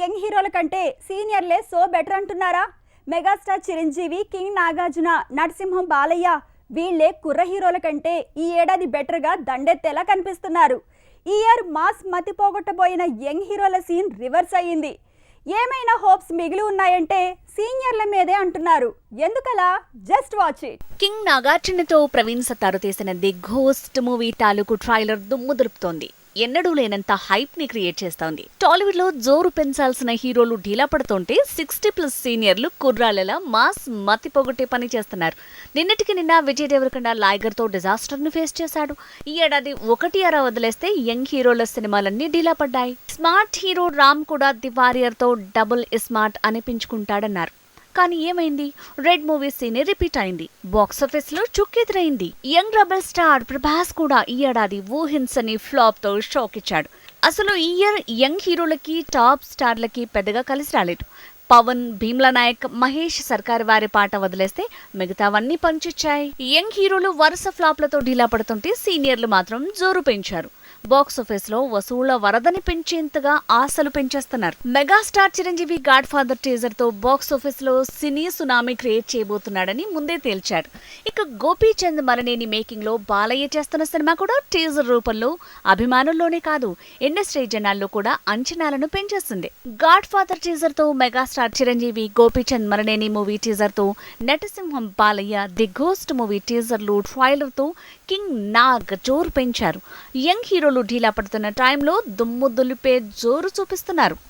Young హీరోల కంటే సీనియర్లే సో బెటర్ అంటున్నారా? మెగాస్టార్ చిరంజీవి కింగ్ నాగార్జున నరసింహం బాలయ్య వీళ్ళే కుర్ర హీరోల కంటే ఈ ఏడాది బెటర్గా దండెత్తేలా కనిపిస్తున్నారు. ఈ ఇయర్ మాస్ మతి పోగొట్టబోయిన యంగ్ హీరోల సీన్ రివర్స్ అయ్యింది. ఏమైనా హోప్స్ మిగిలి ఉన్నాయంటే సీనియర్ల మీదే అంటున్నారు. ఎందుకలా? Just watch it. కింగ్ నాగార్జునతో ప్రవీణ్ సత్తారు తీసిన ది ఘోస్ట్ మూవీ తాలూకు ట్రైలర్ దుమ్ము దులుపుతోంది. ఎన్నడూ లేనంత హైప్ని క్రియేట్ చేస్తోంది. టాలీవుడ్లో జోరు పెంచాల్సిన హీరోలు ఢీలా పడుతుంటే సిక్స్టీ ప్లస్ సీనియర్లు కుర్రాళ్ళలా మాస్ మతి పొగొట్టే పని చేస్తున్నారు. నిన్నటికి నిన్న విజయ్ దేవరకొండ లైగర్తో డిజాస్టర్ను ఫేస్ చేశాడు. ఈ ఏడాది ఒకటి అర వదిలేస్తే యంగ్ హీరోల సినిమాలన్నీ ఢీలా పడ్డాయి. స్మార్ట్ హీరో రామ్ కూడా ది వారియర్తో డబుల్ స్మార్ట్ అనిపించుకుంటాడన్నారు. కానీ ఏమైంది? రెడ్ మూవీ సీనే రిపీట్ అయింది. బాక్స్లో చుక్కెదురైంది. యంగ్ రెబల్ స్టార్ ప్రభాస్ కూడా ఈ ఏడాది ఊహించని ఫ్లాప్తో షాక్ ఇచ్చాడు. అసలు ఈ ఇయర్ యంగ్ హీరోలకి టాప్ స్టార్లకి పెద్దగా కలిసి రాలేదు. పవన్ భీమ్లా నాయక్ మహేష్ సర్కార్ వారి పాట వదిలేస్తే మిగతావన్నీ పంచిచ్చాయి. యంగ్ హీరోలు వరుస ఫ్లాప్లతో ఢీలా పడుతుంటే సీనియర్లు మాత్రం జోరు పెంచారు. బాక్స్ ఆఫీస్లో వసూళ్ళ వరదని పెంచేంతగా ఆశలు పెంచేస్తున్నారు. మెగాస్టార్ చిరంజీవి గాడ్ ఫాదర్ టీజర్తో బాక్స్ ఆఫీస్లో సినీ సునామీ క్రియేట్ చేయబోతున్నాడని ముందే తేల్చారు. ఇక గోపీచంద్ మరణేని మేకింగ్లో బాలయ్య చేస్తున్న సినిమా కూడా టీజర్ రూపంలో అభిమానుల్లోనే కాదు ఇండస్ట్రీ జనాల్లో కూడా అంచనాలను పెంచేస్తుంది. గాడ్ ఫాదర్ టీజర్తో మెగాస్టార్ చిరంజీవి గోపీచంద్ మరణేని మూవీ టీజర్తో నటసింహం బాలయ్య ది గోస్ట్ మూవీ టీజర్లు ట్రైలర్తో కింగ్ నాగ్ జోరు పెంచారు. యంగ్ హీరో హీరోలు ఢీలా పడుతున్న టైంలో దుమ్ము దులిపే జోరు చూపిస్తున్నారు.